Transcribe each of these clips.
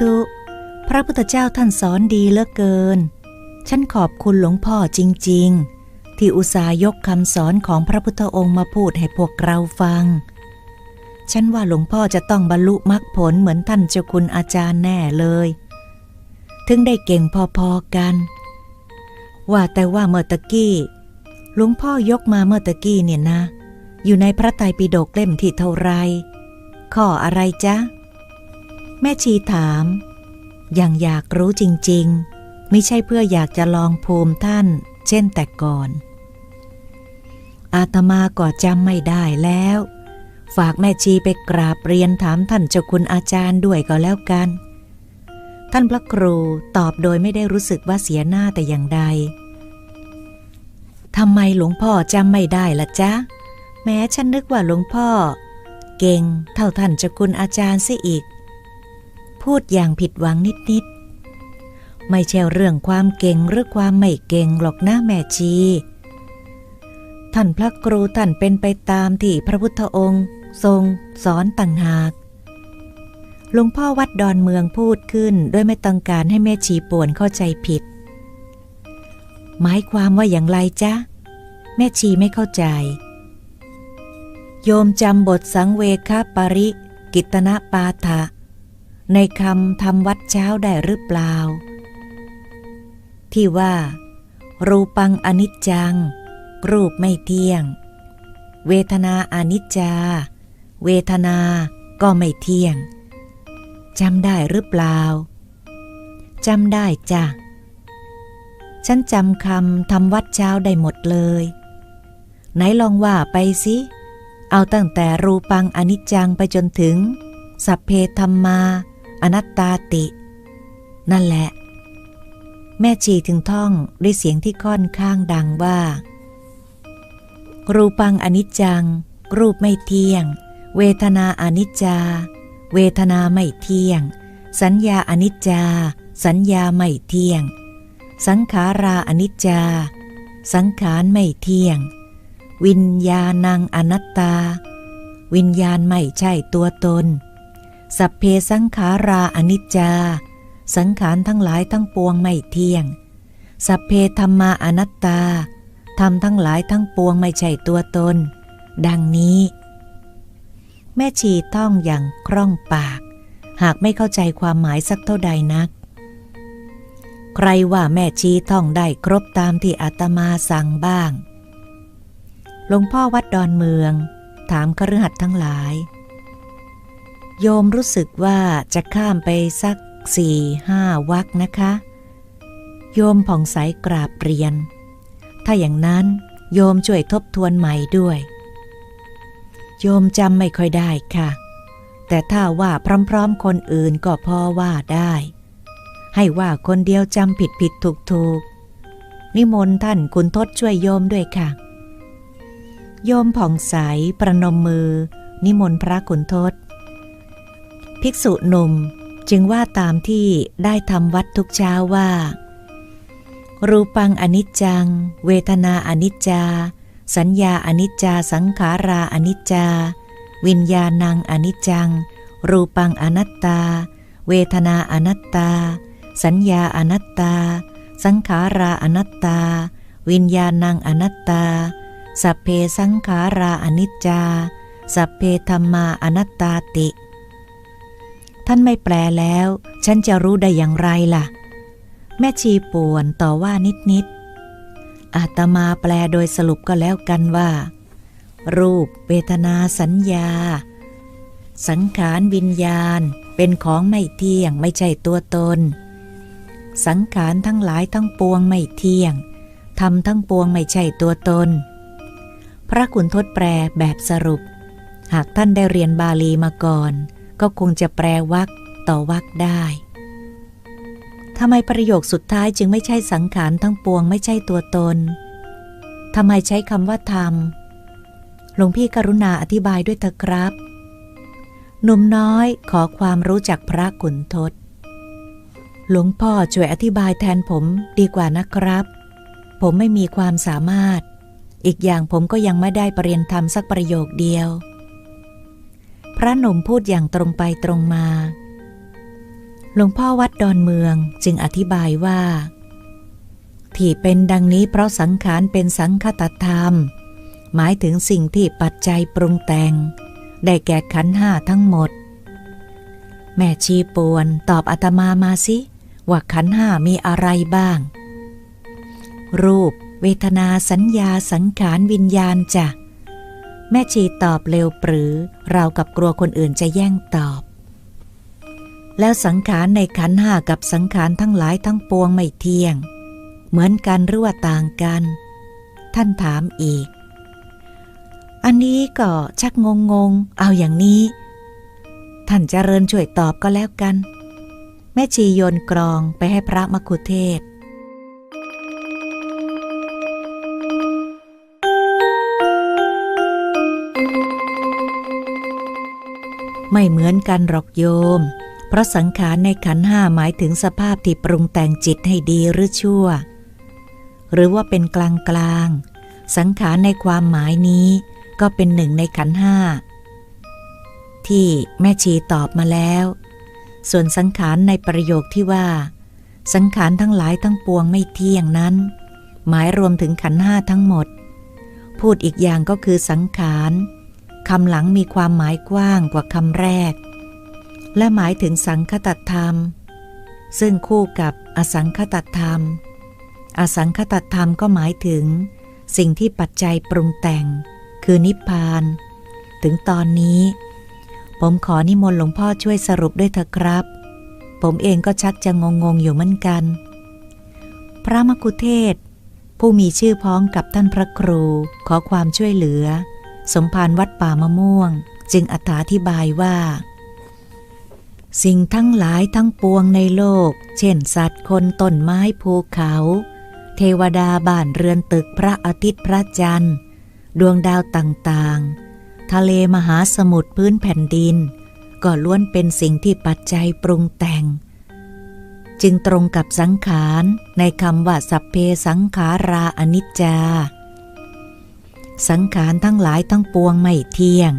ธุ พระพุทธเจ้าท่านสอนดีเหลือเกิน ฉันขอบคุณหลวงพ่อจริง ๆ ที่อุตส่าห์ยกคำสอนของพระพุทธองค์มาพูดให้พวกเราฟัง ฉันว่าหลวงพ่อจะต้องบรรลุมรรคผลเหมือนท่านเจ้าคุณอาจารย์แน่เลย ถึงได้เก่งพอๆกัน ว่าแต่ว่าเมื่อตะกี้หลวงพ่อยกมาเมื่อตะกี้เนี่ยนะ อยู่ในพระไตรปิฎกเล่มที่เท่าไร ข้ออะไรจ๊ะ แม่ชีถามอย่างอยากรู้จริง ๆ ไม่ใช่เพื่ออยากจะลองภูมิท่าน เช่นแต่ก่อน อาตมาก็จำไม่ได้แล้ว ฝากแม่ชีไปกราบเรียนถามท่านเจ้าคุณอาจารย์ด้วยก็แล้วกัน ท่านพระครูตอบโดยไม่ได้รู้สึกว่าเสียหน้าแต่อย่างใดทำไมหลวงพ่อจำไม่ได้ล่ะจ๊ะ แม้ฉันนึกว่าหลวงพ่อ เก่งเท่าท่านเจ้าคุณอาจารย์เสียอีก พูดอย่างผิดหวังนิดๆ ไม่ใช่เรื่องความเก่งหรือความไม่เก่งหรอกนะแม่ชี ท่านพระครูท่านเป็นไปตามที่พระพุทธองค์ ทรง สอนต่างหากหลวงพ่อวัดดอนเมืองพูดขึ้นด้วยไม่ต้องการให้แม่ชีป่วนเข้าใจผิด หมายความว่าอย่างไรจ๊ะ แม่ชีไม่เข้าใจ โยมจำบทสังเวคปาริกิตนะปาฐะ ในคำทำวัดเช้าได้หรือเปล่า ที่ว่า รูปังอนิจจัง รูปไม่เที่ยง เวทนาอนิจจา เวทนาก็ไม่เที่ยงจำได้หรือเปล่าจำได้จ้ะ ฉันจำคำทำวัดเช้าได้หมดเลย ไหนลองว่าไปสิ เอาตั้งแต่รูปังอนิจจังไปจนถึง สัพเพธรรมา อนัตตาติ นั่นแหละ แม่ชีถึงท่องด้วยเสียงที่ค่อนข้างดังว่า รูปังอนิจจัง รูปไม่เที่ยง เวทนาอนิจจา เวทนาไม่เที่ยง สัญญาอนิจจา สัญญาไม่เที่ยง สังขาราอนิจจา สังขารไม่เที่ยง วิญญาณังอนัตตา วิญญาณไม่ใช่ตัวตน สัพเพสังขาราอนิจจา สังขารทั้งหลายทั้งปวงไม่เที่ยง สัพเพธรรมาอนัตตาธรรมทั้งหลายทั้งปวงไม่ใช่ตัวตน ดังนี้ แม่ชีท่องอย่างคล่องปาก หากไม่เข้าใจความหมายสักเท่าใดนัก ใครว่าแม่ชีท่องได้ครบตามที่อาตมาสั่งบ้างหลวงพ่อวัดดอนเมือง ถามคฤหัสทั้งหลาย โยมรู้สึกว่าจะข้ามไปสักสี่ห้าวักนะคะ โยมผ่องใสกราบเรียน ถ้าอย่างนั้นโยมช่วยทบทวนใหม่ด้วย โยมจำไม่ค่อยได้ค่ะ แต่ถ้าว่าพร้อมๆคนอื่นก็พอว่าได้ ให้ว่าคนเดียวจำผิดผิดถูกถูกนิมนต์ท่านคุณทศช่วยโยมด้วยค่ะ โยมผ่องใสประนมมือ นิมนต์พระคุณทศ ภิกษุหนุ่มจึงว่าตามที่ได้ทำวัดทุกเช้าว่า รูปังอนิจจัง เวทนาอนิจจา สัญญาอนิจจา สังขาราอนิจจา วิญญาณังอนิจจัง รูปังอนัตตา เวทนาอนัตตา สัญญาอนัตตา สังขาราอนัตตา วิญญาณังอนัตตา สัพเพสังขาราอนิจจา สัพเพธรรมาอนัตตาติ ท่านไม่แปลแล้ว ฉันจะรู้ได้อย่างไรล่ะ แม่ชีป่วนต่อว่านิดๆอาตมาแปลโดยสรุปก็แล้วกันว่า รูปเวทนาสัญญา สังขารวิญญาณ เป็นของไม่เที่ยงไม่ใช่ตัวตน สังขารทั้งหลายทั้งปวงไม่เที่ยงทำทั้งปวงไม่ใช่ตัวตน พระคุณทศแปลแบบสรุป หากท่านได้เรียนบาลีมาก่อน ก็คงจะแปลวักต่อวักได้ทำไมประโยคสุดท้ายจึงไม่ใช่สังขารทั้งปวงไม่ใช่ตัวตนทำไมใช้คำว่าธรรมหลวงพี่กรุณาอธิบายด้วยเถอะครับหนุ่มน้อยขอความรู้จากพระขุนทศ หลวงพ่อช่วยอธิบายแทนผมดีกว่านะครับ ผมไม่มีความสามารถ อีกอย่างผมก็ยังไม่ได้ปรริยนธรรมสักประโยคเดียว พระหนุ่มพูดอย่างตรงไปตรงมา หลวงพ่อวัดดอนเมืองจึงอธิบายว่า ที่เป็นดังนี้เพราะสังขารเป็นสังคตธรรม หมายถึงสิ่งที่ปัจจัยปรุงแต่ง ได้แก่ขันห้าทั้งหมด แม่ชีปวนตอบอาตมามาสิ ว่าขันห้ามีอะไรบ้าง รูป เวทนาสัญญาสังขารวิญญาณจ้ะ แม่ชีตอบเร็วปรือเรากับกลัวคนอื่นจะแย่งตอบ แล้วสังขารในขันห้ากับสังขารทั้งหลายทั้งปวงไม่เที่ยง เหมือนกันหรือว่าต่างกัน ท่านถามอีก อันนี้ก็ชักงงงๆเอาอย่างนี้ ท่านจเจริญช่วยตอบก็แล้วกัน แม่ชีโยนกรองไปให้พระมคุเทศ ไม่เหมือนกันหรอกโยม เพราะสังขารในขันห้าหมายถึงสภาพที่ปรุงแต่งจิตให้ดีหรือชั่ว หรือว่าเป็นกลางกลางสังขารในความหมายนี้ก็เป็นหนึ่งในขันห้าที่แม่ชีตอบมาแล้ว ส่วนสังขารในประโยคที่ว่า สังขารทั้งหลายทั้งปวงไม่เที่ยงนั้น หมายรวมถึงขันห้าทั้งหมด พูดอีกอย่างก็คือสังขาร คำหลังมีความหมายกว้างกว่าคำแรก และหมายถึงสังคตธรรม ซึ่งคู่กับอสังคตธรรม อสังคตธรรมก็หมายถึง สิ่งที่ปัจจัยปรุงแต่ง คือนิพพาน ถึงตอนนี้ ผมขอนิมนต์หลวงพ่อช่วยสรุปด้วยเถอะครับ ผมเองก็ชักจะงงงอยู่เหมือนกัน พระมกุเทศผู้มีชื่อพ้องกับท่านพระครูขอความช่วยเหลือ สมภารวัดป่ามะม่วง จึงอธิบายว่า สิ่งทั้งหลายทั้งปวงในโลก เช่นสัตว์คนต้นไม้ภูเขา เทวดาบ้านเรือนตึกพระอาทิตย์พระจันทร์ ดวงดาวต่างๆ ทะเลมหาสมุทรพื้นแผ่นดิน ก็ล้วนเป็นสิ่งที่ปัจจัยปรุงแต่งจึงตรงกับสังขารในคำว่าสัพเพสังขาราอนิจจา สังขารทั้งหลายทั้งปวงไม่เที่ยง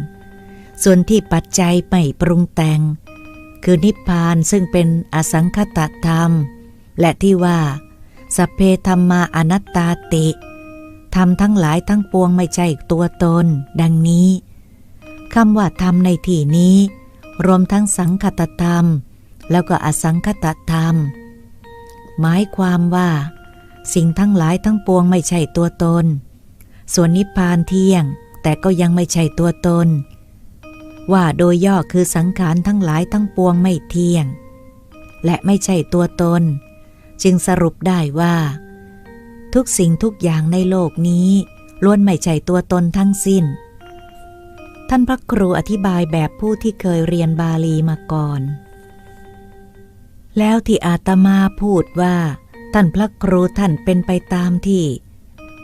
ส่วนที่ปัจจัยไม่ปรุงแต่ง คือนิพพานซึ่งเป็นอสังคตธรรม และที่ว่า สัพเพธรรมาอนัตตาติธรรมทั้งหลายทั้งปวงไม่ใช่ตัวตน ดังนี้คำว่าธรรมในที่นี้ รวมทั้งสังคตธรรม แล้วก็อสังคตธรรม หมายความว่า สิ่งทั้งหลายทั้งปวงไม่ใช่ตัวตน ส่วนนิพพานเที่ยง แต่ก็ยังไม่ใช่ตัวตน ว่าโดยย่อคือสังขารทั้งหลายทั้งปวงไม่เที่ยง และไม่ใช่ตัวตน จึงสรุปได้ว่า ทุกสิ่งทุกอย่างในโลกนี้ล้วนไม่ใช่ตัวตนทั้งสิ้น ท่านพระครูอธิบายแบบผู้ที่เคยเรียนบาลีมาก่อน แล้วที่อาตมาพูดว่า ท่านพระครูท่านเป็นไปตามที่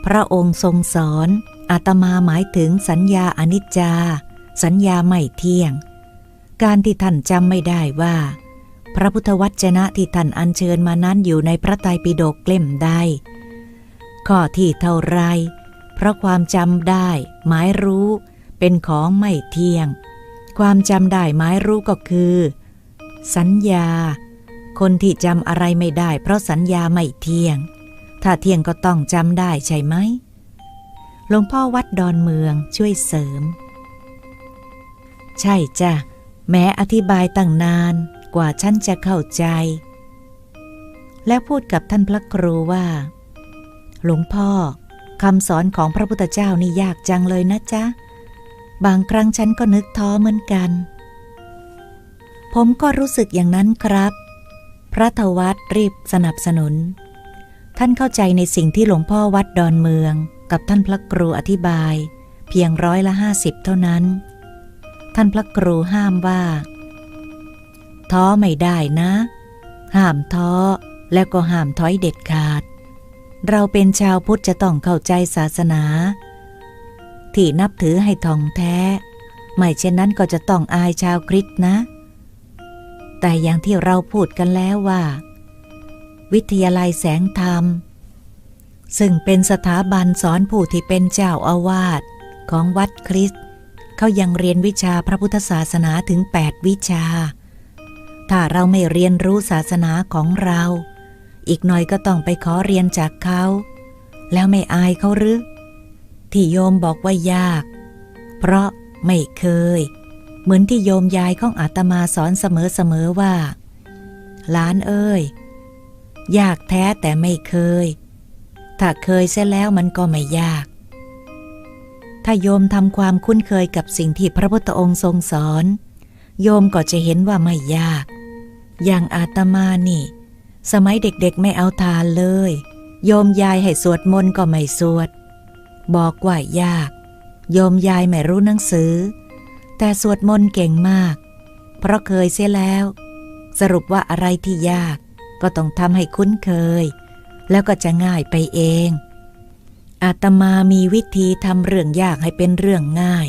พระองค์ทรงสอนอาตมาหมายถึงสัญญาอนิจจา สัญญาไม่เที่ยง การที่ท่านจำไม่ได้ว่า พระพุทธวจนะที่ท่านอัญเชิญมานั้นอยู่ในพระไตรปิฎกเล่มใดข้อที่เท่าไร เพราะความจำได้ หมายรู้ เป็นของไม่เที่ยง ความจำได้หมายรู้ก็คือ สัญญา คนที่จำอะไรไม่ได้ เพราะสัญญาไม่เที่ยง ถ้าเที่ยงก็ต้องจำได้ใช่ไหมหลวงพ่อวัดดอนเมืองช่วยเสริม ใช่จ้ะ แม้อธิบายตั้งนานกว่าฉันจะเข้าใจ และพูดกับท่านพระครูว่า หลวงพ่อคำสอนของพระพุทธเจ้านี่ยากจังเลยนะจ๊ะ บางครั้งฉันก็นึกท้อเหมือนกัน ผมก็รู้สึกอย่างนั้นครับ พระทวัตรีบสนับสนุน ท่านเข้าใจในสิ่งที่หลวงพ่อวัดดอนเมือง กับท่านพระครูอธิบาย เพียงร้อยละห้าสิบเท่านั้น ท่านพระครูห้ามว่า ท้อไม่ได้นะ ห้ามท้อแล้วก็ห้ามถอยเด็ดขาด เราเป็นชาวพุทธจะต้องเข้าใจศาสนา ที่นับถือให้ท่องแท้ ไม่เช่นนั้นก็จะต้องอายชาวคริสต์นะ แต่อย่างที่เราพูดกันแล้วว่า วิทยาลัยแสงธรรม ซึ่งเป็นสถาบันสอนผู้ที่เป็นเจ้าอาวาสของวัดคริสต์เขายังเรียนวิชาพระพุทธศาสนาถึง 8 วิชา ถ้าเราไม่เรียนรู้ศาสนาของเรา อีกหน่อยก็ต้องไปขอเรียนจากเขา แล้วไม่อายเขาหรือ ที่โยมบอกว่ายาก เพราะไม่เคย เหมือนที่โยมยายของอาตมาสอนเสมอๆว่า หลานเอ้ย ยากแท้แต่ไม่เคย ถ้าเคยเสียแล้วมันก็ไม่ยาก ถ้าโยมทำความคุ้นเคยกับสิ่งที่พระพุทธองค์ทรงสอน โยมก็จะเห็นว่าไม่ยาก อย่างอาตมานี่ สมัยเด็กๆไม่เอาทานเลย โยมยายให้สวดมนต์ก็ไม่สวด บอกว่ายาก โยมยายไม่รู้หนังสือ แต่สวดมนต์เก่งมาก เพราะเคยเสียแล้ว สรุปว่าอะไรที่ยาก ก็ต้องทำให้คุ้นเคย แล้วก็จะง่ายไปเอง อาตมามีวิธีทำเรื่องยากให้เป็นเรื่องง่าย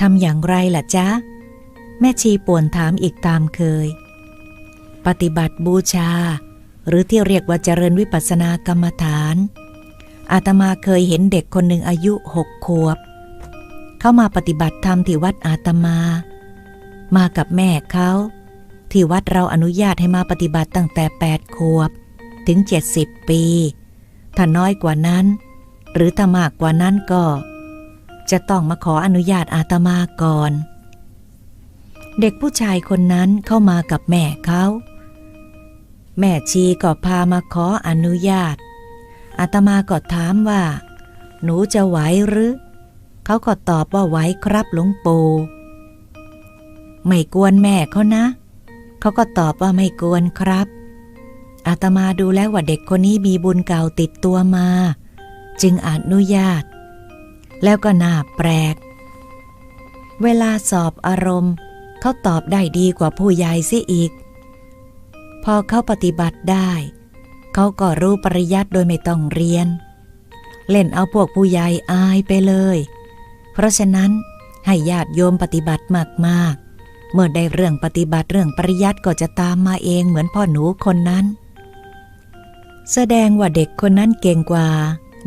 ทำอย่างไรล่ะจ๊ะ แม่ชีป่วนถามอีกตามเคย ปฏิบัติบูชา หรือที่เรียกว่าเจริญวิปัสสนากรรมฐาน อาตมาเคยเห็นเด็กคนหนึ่งอายุหกขวบ เข้ามาปฏิบัติธรรมที่วัดอาตมา มากับแม่เขา ที่วัดเราอนุญาตให้มาปฏิบัติตั้งแต่แปดขวบ ถึงเจ็ดสิบปี ถ้าน้อยกว่านั้น หรือถ้ามากกว่านั้นก็ จะต้องมาขออนุญาตอาตมาก่อน เด็กผู้ชายคนนั้นเข้ามากับแม่เขาแม่ชีก็พามาขออนุญาต อาตมาก็ถามว่า หนูจะไหวหรือ เขาก็ตอบว่าไหวครับหลวงปู่ ไม่กวนแม่เขานะ เขาก็ตอบว่าไม่กวนครับ อาตมาดูแล้วว่าเด็กคนนี้มีบุญเก่าติดตัวมา จึงอนุญาต แล้วก็น่าแปลก เวลาสอบอารมณ์เขาตอบได้ดีกว่าผู้ใหญ่เสียอีก พอเขาปฏิบัติได้ เขาก็รู้ปริยัติโดยไม่ต้องเรียน เล่นเอาพวกผู้ใหญ่อายไปเลย เพราะฉะนั้นให้ญาติโยมปฏิบัติมากๆ เมื่อได้เรื่องปฏิบัติเรื่องปริยัติก็จะตามมาเองเหมือนพ่อหนูคนนั้น แสดงว่าเด็กคนนั้นเก่งกว่า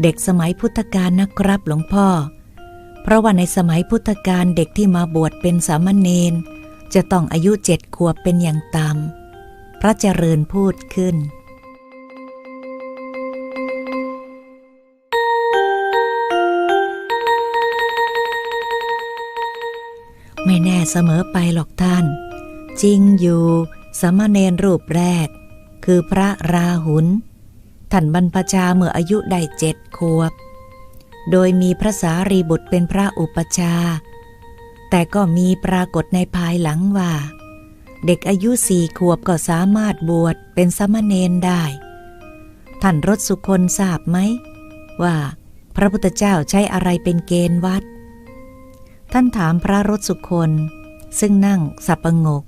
เด็กสมัยพุทธกาลนะครับหลวงพ่อ เพราะว่าในสมัยพุทธกาลเด็กที่มาบวชเป็นสามเณรจะต้องอายุเจ็ดขวบเป็นอย่างต่ำพระเจริญพูดขึ้น ไม่แน่เสมอไปหรอกท่าน จริงอยู่สามเณรรูปแรก คือพระราหุลท่านบรรพชาเมื่ออายุได้เจ็ดขวบ โดยมีพระสารีบุตรเป็นพระอุปชา แต่ก็มีปรากฏในภายหลังว่า เด็กอายุสี่ขวบก็สามารถบวชเป็นสามเณรได้ ท่านรสสุคนทราบไหม ว่าพระพุทธเจ้าใช้อะไรเป็นเกณฑ์วัด ท่านถามพระรสสุคนซึ่งนั่งสับประงก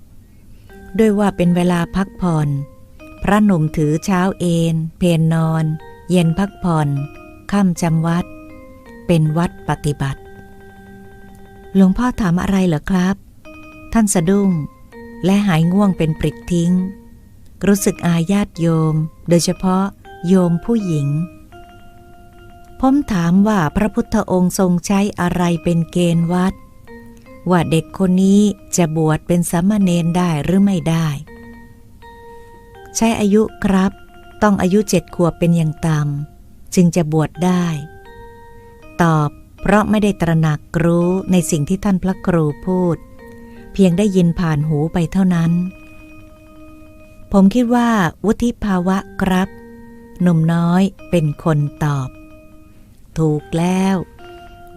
ด้วยว่าเป็นเวลาพักผ่อน พระหนุ่มถือเช้าเอนเพนนอน เย็นพักผ่อนค่ำจำวัด เป็นวัดปฏิบัติ หลวงพ่อถามอะไรเหรอครับ ท่านสะดุ้ง และหายง่วงเป็นปริดทิ้ง รู้สึกอาญาติโยม โดยเฉพาะโยมผู้หญิง ผมถามว่าพระพุทธองค์ทรงใช้อะไรเป็นเกณฑ์วัด ว่าเด็กคนนี้จะบวชเป็นสามเณรได้หรือไม่ได้ ใช้อายุครับ ต้องอายุเจ็ดขวบเป็นอย่างต่ำจึงจะบวชได้ ตอบเพราะไม่ได้ตระหนักรู้ในสิ่งที่ท่านพระครูพูด เพียงได้ยินผ่านหูไปเท่านั้น ผมคิดว่าวุฒิภาวะครับ หนุ่มน้อยเป็นคนตอบ ถูกแล้ว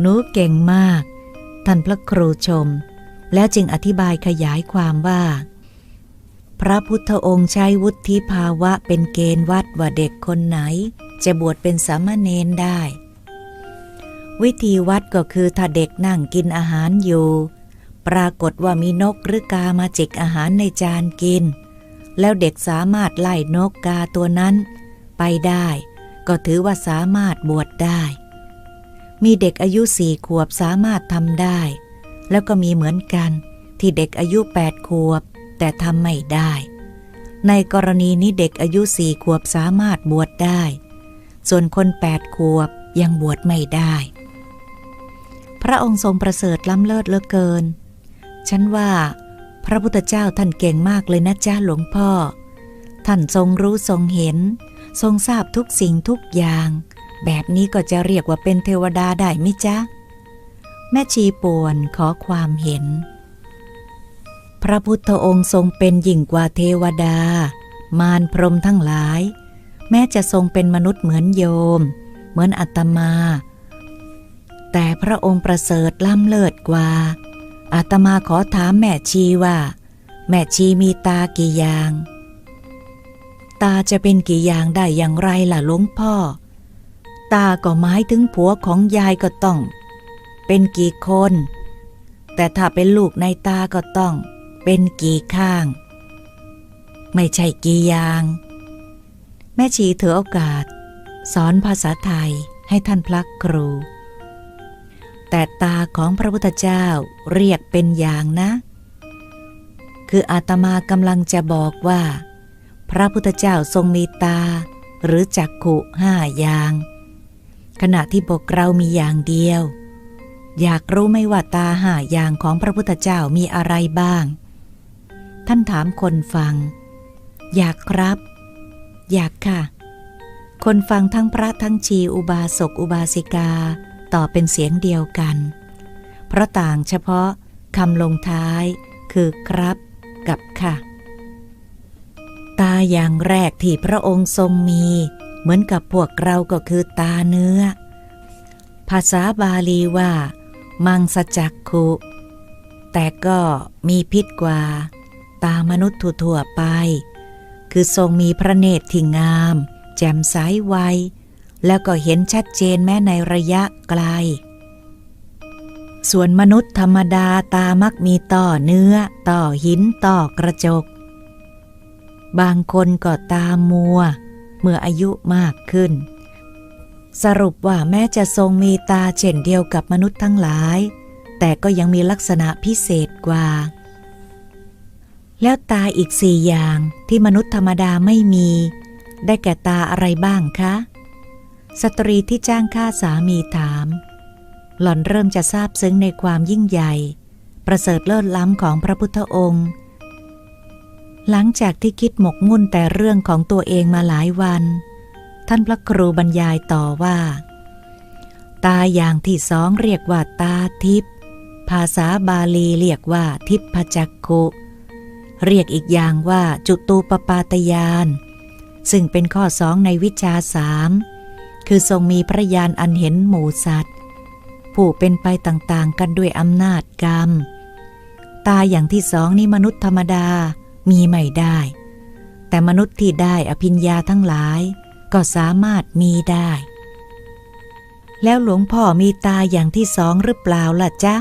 หนูเก่งมาก ท่านพระครูชม แล้วจึงอธิบายขยายความว่า พระพุทธองค์ใช้วุฒิภาวะเป็นเกณฑ์วัดว่าเด็กคนไหน จะบวชเป็นสามเณรได้ วิธีวัดก็คือถ้าเด็กนั่งกินอาหารอยู่ ปรากฏว่ามีนกหรือกามาจิกอาหารในจานกิน แล้วเด็กสามารถไล่นกกาตัวนั้นไปได้ก็ถือว่าสามารถบวชได้ มีเด็กอายุสี่ขวบสามารถทำได้ แล้วก็มีเหมือนกันที่เด็กอายุแปดขวบ แต่ทำไม่ได้ ในกรณีนี้เด็กอายุสี่ขวบสามารถบวชได้ ส่วนคนแปดขวบยังบวชไม่ได้ พระองค์ทรงประเสริฐล้ำเลิศเหลือเกิน ฉันว่า พระพุทธเจ้าท่านเก่งมากเลยนะจ้าหลวงพ่อ ท่านทรงรู้ทรงเห็น ทรงทราบทุกสิ่งทุกอย่าง แบบนี้ก็จะเรียกว่าเป็นเทวดาได้ไหมจ๊ะ แม่ชีป่วนขอความเห็น พระพุทธองค์ทรงเป็นยิ่งกว่าเทวดา มารพรหมทั้งหลาย แม้จะทรงเป็นมนุษย์เหมือนโยม เหมือนอาตมา แต่พระองค์ประเสริฐล้ำเลิศกว่าอาตมาขอถามแม่ชีว่า แม่ชีมีตากี่อย่าง ตาจะเป็นกี่อย่างได้อย่างไรล่ะหลวงพ่อ ตาก็หมายถึงผัวของยายก็ต้อง เป็นกี่คน แต่ถ้าเป็นลูกในตาก็ต้อง เป็นกี่ข้าง ไม่ใช่กี่อย่าง แม่ชีถือโอกาส สอนภาษาไทยให้ท่านพระครู แต่ตาของพระพุทธเจ้าเรียกเป็นอย่างนะ คืออาตมากำลังจะบอกว่า พระพุทธเจ้าทรงมีตา หรือจักขุห้าอย่าง ขณะที่พวกเรามีอย่างเดียว อยากรู้ไม่ว่าตาหาอย่างของพระพุทธเจ้ามีอะไรบ้าง ท่านถามคนฟัง อยากครับ อยากค่ะ คนฟังทั้งพระทั้งชีอุบาสกอุบาสิกาต่อเป็นเสียงเดียวกัน เพราะต่างเฉพาะคำลงท้ายคือครับกับค่ะ ตาอย่างแรกที่พระองค์ทรงมี มือนกับพวกเราก็คือตาเนื้อ ภาษาบาลีว่า มังสจักขุแต่ก็มีพิษกว่า ตามนุษย์ทั่วไป คือทรงมีพระเนตรที่งาม แจ่มใสไวแล้วก็เห็นชัดเจนแม้ในระยะไกล ส่วนมนุษย์ธรรมดาตามักมีต่อเนื้อ ต่อหินต่อกระจก บางคนก็ตามัว เมื่ออายุมากขึ้น สรุปว่าแม้จะทรงมีตาเช่นเดียวกับมนุษย์ทั้งหลาย แต่ก็ยังมีลักษณะพิเศษกว่า แล้วตาอีกสี่อย่างที่มนุษย์ธรรมดาไม่มี ได้แก่ตาอะไรบ้างคะ สตรีที่จ้างฆ่าสามีถาม หล่อนเริ่มจะทราบซึ้งในความยิ่งใหญ่ ประเสริฐเลิศล้ำของพระพุทธองค์ หลังจากที่คิดหมกมุ่นแต่เรื่องของตัวเองมาหลายวัน ท่านพระครูบรรยายต่อว่า ตาอย่างที่สองเรียกว่าตาทิพย์ภาษาบาลีเรียกว่าทิพจักขุ เรียกอีกอย่างว่าจุตูปปาตยาน ซึ่งเป็นข้อสองในวิชาสามคือทรงมีพระญาณอันเห็นหมูสัตว์ ผู้เป็นไปต่างๆกันด้วยอำนาจกรรม ตาอย่างที่สองนี่มนุษย์ธรรมดา มีไม่ได้ แต่มนุษย์ที่ได้อภิญญาทั้งหลาย ก็สามารถมีได้ แล้วหลวงพ่อมีตาอย่างที่สองหรือเปล่าล่ะจ๊ะ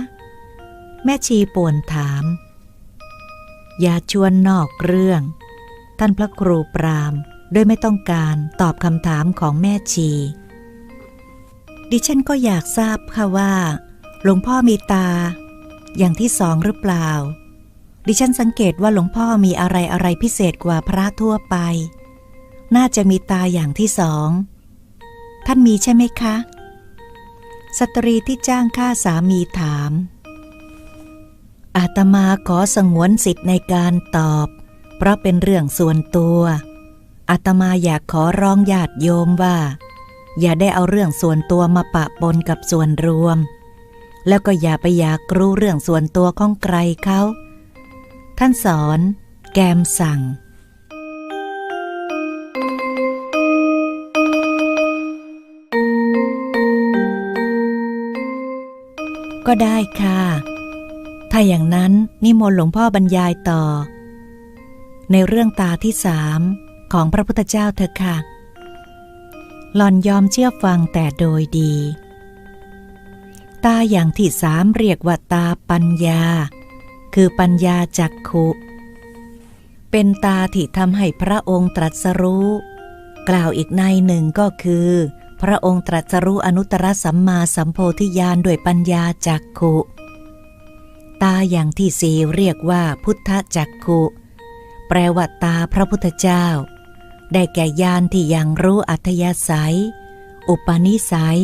แม่ชีป่วนถาม อย่าชวนนอกเรื่อง ท่านพระครูปรามโดยไม่ต้องการตอบคำถามของแม่ชี ดิฉันก็อยากทราบค่ะว่า หลวงพ่อมีตา อย่างที่สองหรือเปล่า ดิฉันสังเกตว่าหลวงพ่อมีอะไรอะไรพิเศษกว่าพระทั่วไป น่าจะมีตาอย่างที่สอง ท่านมีใช่ไหมคะ สตรีที่จ้างฆ่าสามีถาม อาตมาขอสงวนสิทธิ์ในการตอบ เพราะเป็นเรื่องส่วนตัว อาตมาอยากขอร้องญาติโยมว่า อย่าได้เอาเรื่องส่วนตัวมาปะปนกับส่วนรวม แล้วก็อย่าไปอยากรู้เรื่องส่วนตัวของใครเขา ท่านสอน แกมสั่ง ก็ได้ค่ะ ถ้าอย่างนั้นนิมนต์หลวงพ่อบรรยายต่อ ในเรื่องตาที่สามของพระพุทธเจ้าเถอะค่ะ หลอนยอมเชื่อฟังแต่โดยดี ตาอย่างที่สามเรียกว่าตาปัญญา คือปัญญาจักขุ เป็นตาที่ทำให้พระองค์ตรัสรู้ กล่าวอีกในหนึ่งก็คือ พระองค์ตรัสรู้อนุตตรสัมมาสัมโพธิญาณด้วยปัญญาจักขุ ตาอย่างที่สี่เรียกว่าพุทธจักขุ แปลว่าตาพระพุทธเจ้า ได้แก่ญาณที่ยังรู้อัธยาศัย อุปนิสัย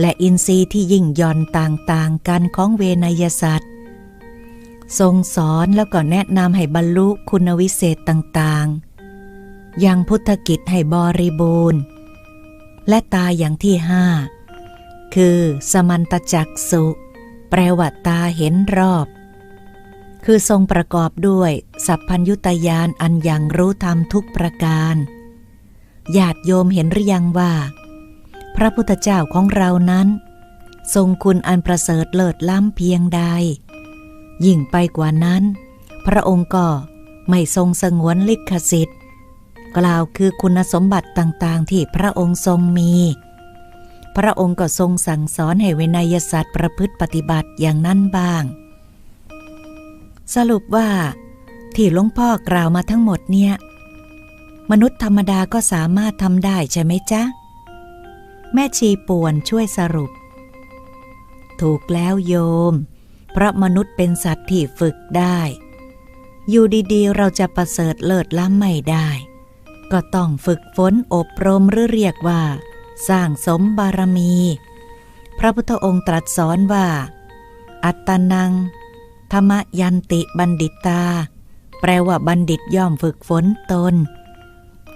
และอินทรีย์ที่ยิ่งย่อนต่างๆกันของเวนยสัตว์ ทรงสอนแล้วก็แนะนำให้บรรลุคุณวิเศษต่างๆ ยังพุทธกิจให้บริบูรณ์ และตาอย่างที่ห้าคือสมันตจักสุ แปลว่าตาเห็นรอบ คือทรงประกอบด้วยสัพพัญยุตยานอันอย่างรู้ธรรมทุกประการญาติโยมเห็นหรือยังว่า พระพุทธเจ้าของเรานั้น ทรงคุณอันประเสริฐเลิศล้ำเพียงใด ยิ่งไปกว่านั้น พระองค์ก็ไม่ทรงสงวนลิขสิทธิ์ กล่าวคือคุณสมบัติต่างๆ ที่พระองค์ทรงมี พระองค์ก็ทรงสั่งสอนให้เวนยศาสตว์ประพฤติปฏิบัติอย่างนั้นบ้าง สรุปว่า ที่หลวงพ่อกล่าวมาทั้งหมดเนี่ย มนุษย์ธรรมดาก็สามารถทำได้ใช่ไหมจ๊ะ แม่ชีป่วนช่วยสรุป ถูกแล้วโยม เพราะมนุษย์เป็นสัตว์ที่ฝึกได้ อยู่ดีๆ เราจะประเสริฐเลิศล้ำไม่ได้ ก็ต้องฝึกฝนอบรมหรือเรียกว่า สร้างสมบารมี พระพุทธองค์ตรัสสอนว่า อัตตนัง ธรรมยันติบัณฑิตา แปลว่าบัณฑิตย่อมฝึกฝนตน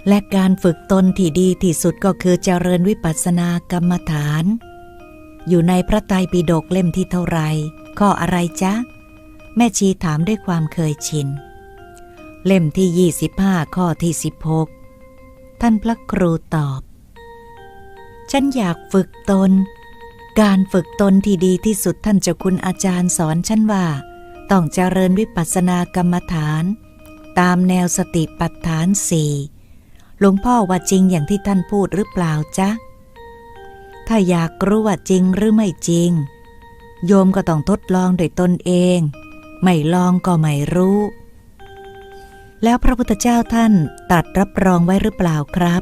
และการฝึกตนที่ดีที่สุดก็คือเจริญวิปัสสนากรรมฐาน อยู่ในพระไตรปิฎกเล่มที่เท่าไรข้ออะไรจ๊ะ แม่ชีถามด้วยความเคยชิน เล่มที่ 25 ข้อที่ 16 ท่านพระครูตอบ ฉันอยากฝึกตน การฝึกตนที่ดีที่สุดท่านเจ้าคุณอาจารย์สอนฉันว่า ต้องเจริญวิปัสสนากรรมฐาน ตามแนวสติปัฏฐานสี่หลวงพ่อว่าจริงอย่างที่ท่านพูดหรือเปล่าจ๊ะ ถ้าอยากรู้ว่าจริงหรือไม่จริง โยมก็ต้องทดลองโดยตนเอง ไม่ลองก็ไม่รู้ แล้วพระพุทธเจ้าท่านตรัสรับรองไว้หรือเปล่าครับ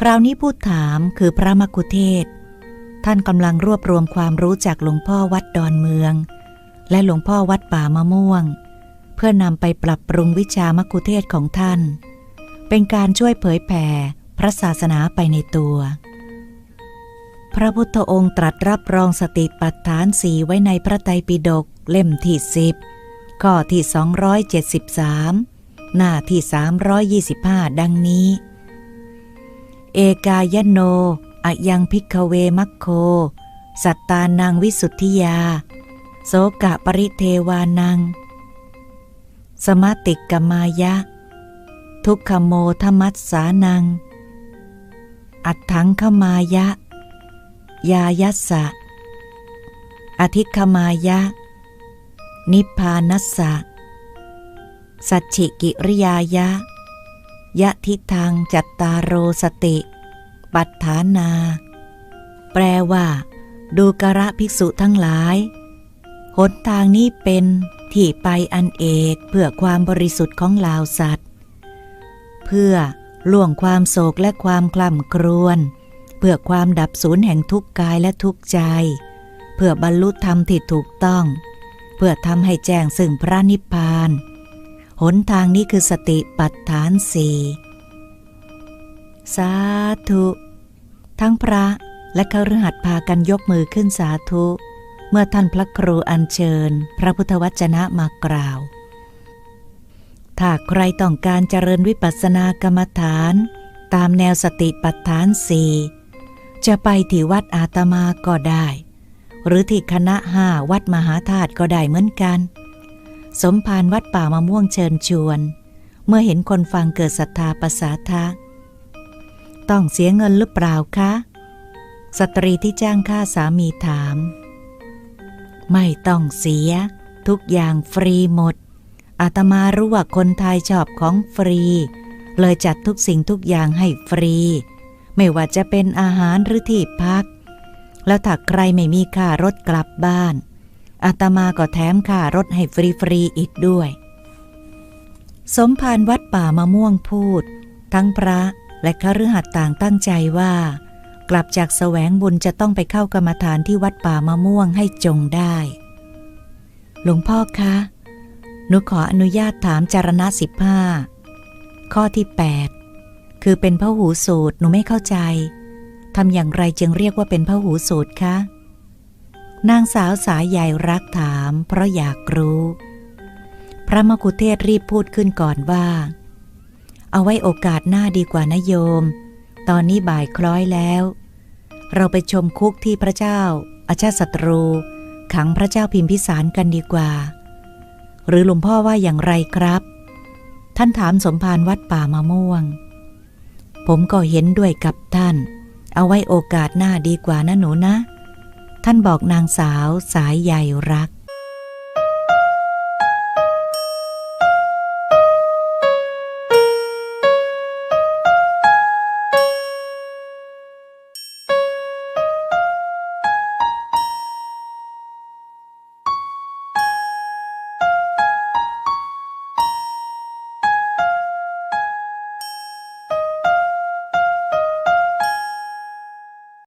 คราวนี้พูดถามคือพระมกุเทศ ท่านกำลังรวบรวมความรู้จากหลวงพ่อวัดดอนเมือง และหลวงพ่อวัดป่ามะม่วง เพื่อนำไปปรับปรุงวิชามกุเทศของท่าน เป็นการช่วยเผยแผ่พระศาสนาไปในตัว พระพุทธองค์ตรัสรับรองสติปัฏฐานสีไว้ในพระไตรปิฎกเล่มที่สิบข้อที่ 273 หน้าที่ 325 ดังนี้ เอกายโนอะยังพิกเวมัคโค สัตตานังวิสุทธิยา โสกะปริเทวานัง สมติกกมายะ ทุกขโมธมัสสานัง อัตถังขมายะ ยายัสสะ อธิคมายะ นิพพานัสสะ สัจฉิกิริยายะ ยะทิทางจัตตารโรสติ ปัฏฐานา แปลว่า ดูกระภิกษุทั้งหลาย หนทางนี้เป็นที่ไปอันเอกเพื่อความบริสุทธิ์ของลาวสัตว์ เพื่อล่วงความโศกและความคล่ำครวญ เพื่อความดับสูญแห่งทุกกายและทุกใจ เพื่อบรรลุธรรมที่ถูกต้อง เพื่อทำให้แจ้งซึ่งพระนิพพาน หนทางนี้คือสติปัฏฐานสี่สาธุ ทั้งพระและคฤหัสถ์พากันยกมือขึ้นสาธุ เมื่อท่านพระครูอัญเชิญ พระพุทธวจนะมากล่าว ถ้าใครต้องการเจริญวิปัสสนากรรมฐาน ตามแนวสติปัฏฐานสี่ จะไปที่วัดอาตมาก็ได้ หรือที่คณะห้าวัดมหาธาตุก็ได้เหมือนกัน สมภารวัดป่ามะม่วงเชิญชวน เมื่อเห็นคนฟังเกิดศรัทธาประสาทะต้องเสียเงินหรือเปล่าคะ สตรีที่จ้างค่าสามีถาม ไม่ต้องเสีย ทุกอย่างฟรีหมด อาตมารู้ว่าคนไทยชอบของฟรี เลยจัดทุกสิ่งทุกอย่างให้ฟรี ไม่ว่าจะเป็นอาหารหรือที่พัก แล้วถ้าใครไม่มีค่ารถกลับบ้าน อาตมาก็แถมค่ารถให้ฟรีๆอีกด้วย สมภารวัดป่ามะม่วงพูด ทั้งพระและคฤหัสถ์ต่างตั้งใจว่า กลับจากแสวงบุญจะต้องไปเข้ากรรมฐานที่วัดป่ามะม่วงให้จงได้ หลวงพ่อคะหนูขออนุญาตถามจารณะสิบห้าข้อที่ 8 คือเป็นพหูสูตรหนูไม่เข้าใจทำอย่างไรจึงเรียกว่าเป็นพหูสูตรคะนางสาวสายใหญ่รักถาม เพราะอยากรู้ พระมกุเทศรีบพูดขึ้นก่อนว่า เอาไว้โอกาสหน้าดีกว่านะโยม ตอนนี้บ่ายคล้อยแล้ว เราไปชมคุกที่พระเจ้า อาชาศัตรู ขังพระเจ้าพิมพิสารกันดีกว่า หรือหลวงพ่อว่าอย่างไรครับ ท่านถามสมภารวัดป่ามะม่วง ผมก็เห็นด้วยกับท่าน เอาไว้โอกาสหน้าดีกว่านะหนูนะ ท่านบอกนางสาวสายใยรัก